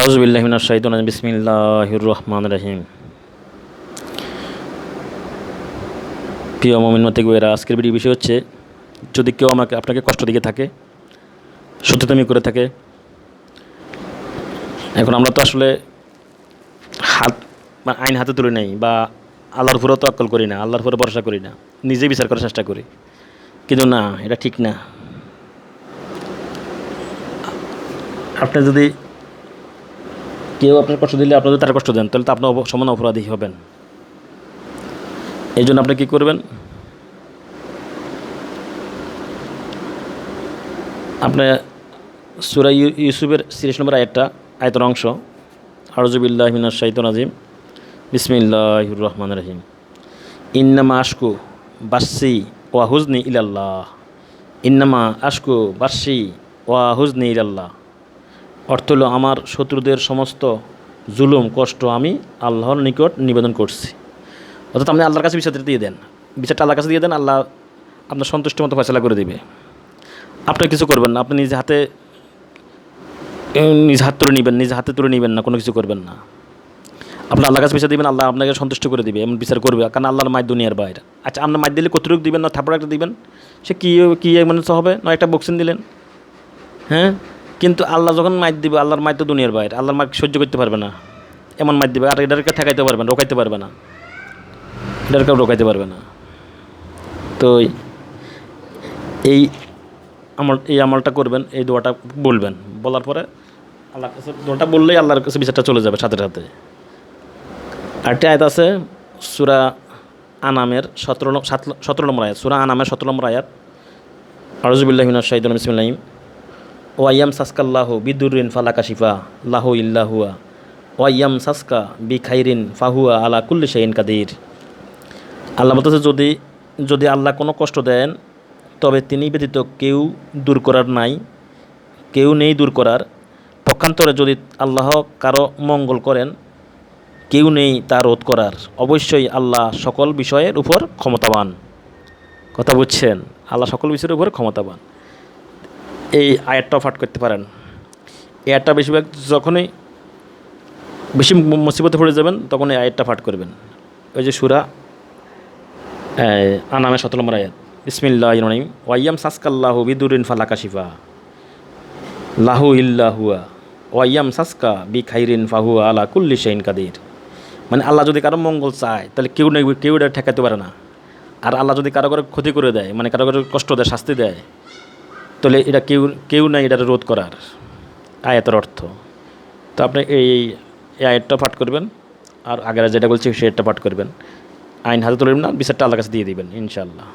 আউজবিল্লাহমিনা শাহিদ বিসমিল্লাহির রহমান রহিম। প্রিয় মমিন মতিক এরা আজকের ভিডিও বিষয় হচ্ছে, যদি কেউ আমাকে, আপনাকে কষ্ট দিকে থাকে, সত্যতামি করে থাকে, এখন আমরা তো আসলে হাত বা আইন হাতে তুলে নেই বা আল্লাহর উপরেও তো আক্কল করি না, আল্লাহর উপরে ভরসা করি না নিজে বিচার করার চেষ্টা করি। কিন্তু না, এটা ঠিক না। আপনি যদি কেউ আপনার কষ্ট দিলে আপনি যদি তার কষ্ট দেন, তাহলে তো আপনি অপ- সমান অপরাধী হবেন। এই জন্য আপনি কী করবেন? আপনি সুরা ইউ- ইউসুফের সিরিজ নম্বর আয়টা আয়তর অংশ আরজুবিল্লাহ মিনার শাহিদ নাজিম বিসমিল্লাহ রহমান রহিম। ইন্নামা আশকু বাসি ওয়া হুজনি ইলাল্লাহ। ইন্নামা আশকু বাসি ওয়া হুজনি ইলাল্লাহ। অর্থ হলো আমার শত্রুদের সমস্ত জুলুম, কষ্ট আমি আল্লাহর নিকট নিবেদন করছি। অর্থাৎ আপনি আল্লাহর কাছে বিচারটা দিয়ে দেন। বিচারটা আল্লাহর কাছে দিয়ে দেন, আল্লাহ আপনার সন্তুষ্ট মতো ফয়সলা করে দেবে। আপনি কিছু করবেন না, আপনি নিজ হাতে, নিজ হাত তুলে নেবেন, নিজ হাতে তুলে নেবেন না, কোনো কিছু করবেন না। আপনি আল্লাহর কাছে বিচার দিবেন, আল্লাহ আপনাকে সন্তুষ্ট করে দিবে, এমন বিচার করবে, কারণ আল্লাহর মায় দুনিয়ার বাইরে। আচ্ছা আপনার মায় দিলে কতটুকু দিবেন না থাপড় একটা দিবেন? সে কী কী মানে হবে? না একটা বক্সিন দিলেন। হ্যাঁ? কিন্তু আল্লাহ যখন মাইর দিবে, আল্লাহর মাইর তো দুনিয়ার বাইরে। আল্লাহর মাইর সহ্য করতে পারবে না? এমন মাইর দিবে। আর এটাকে ঠেকাইতে পারবে না, রোকাইতে পারবে না। এটাকে রোকাইতে পারবে না। তো এই আমল, এই আমলটা করবেন, এই দোয়াটা বলবেন। বলার পরে আল্লাহর কাছে, দোয়াটা বললেই আল্লাহর কাছে বিচারটা চলে যাবে সাথে সাথে। আরেকটি আয়াত আছে, সুরা আনামের সতেরো সতেরো নম্বর আয়াত। সুরা আনামের সতেরো নম্বর আয়াত। আরজুবিল্লাহিন শাহিদুল বিসমিল্লাহিম ওয়াইয়াম সাসকাল্লাহ বিদুরিন ফালাকা শিফা লাহু ইল্লাহুয়া ওয়াইয়াম সাসকা বি খাইরিন ফাহুয়া আলা কুল্লি শাহিন কাদির। আল্লাহ বলতেছে, যদি যদি আল্লাহ কোনো কষ্ট দেন, তবে তিনি ব্যতীত কেউ দূর করার নাই, কেউ নেই দূর করার। পক্ষান্তরে যদি আল্লাহ কারও মঙ্গল করেন, কেউ নেই তা রোধ করার। অবশ্যই আল্লাহ সকল বিষয়ের উপর ক্ষমতাবান। কথা বুঝছেন? আল্লাহ সকল বিষয়ের উপর ক্ষমতাবান। এই আয়াতটাও পাঠ করতে পারেন। এই আয়াতটা বেশিরভাগ যখনই বেশি মুসিবতে পড়ে যাবেন তখন এই আয়াতটা পাঠ করবেন। ওই যে সুরা আনামে সতেরো নম্বর আয়াত। ইসমিল্লাহ রহিম। ওয়াইয়াম সাসকাল্লাহু বিদুরিন ফালাকা শিফা। লাহু ইল্লাহুয়া ওয়াইয়াম সাসকা বি খাইরিন ফাহুয়া আলা কুল্লি শাইন কাদির। মানে আল্লাহ যদি কারও মঙ্গল চায়, তাহলে কেউ নেই কেউ এটা ঠেকাতে পারে না। আর আল্লাহ যদি কারও করে ক্ষতি করে দেয় মানে কারও করে কষ্ট দেয়, শাস্তি দেয় তাহলে এটা কেউ কেউ নাই এটা রোধ করার আয়াতের অর্থ। তো আপনি এই আয়াতটা পাঠ করবেন আর আগেরা যেটা বলছি সেটা পাঠ করবেন। আইন হাতে তুলবেন না, বিচারটা আল্লাহ কাছে দিয়ে দিবেন, ইনশাআল্লাহ।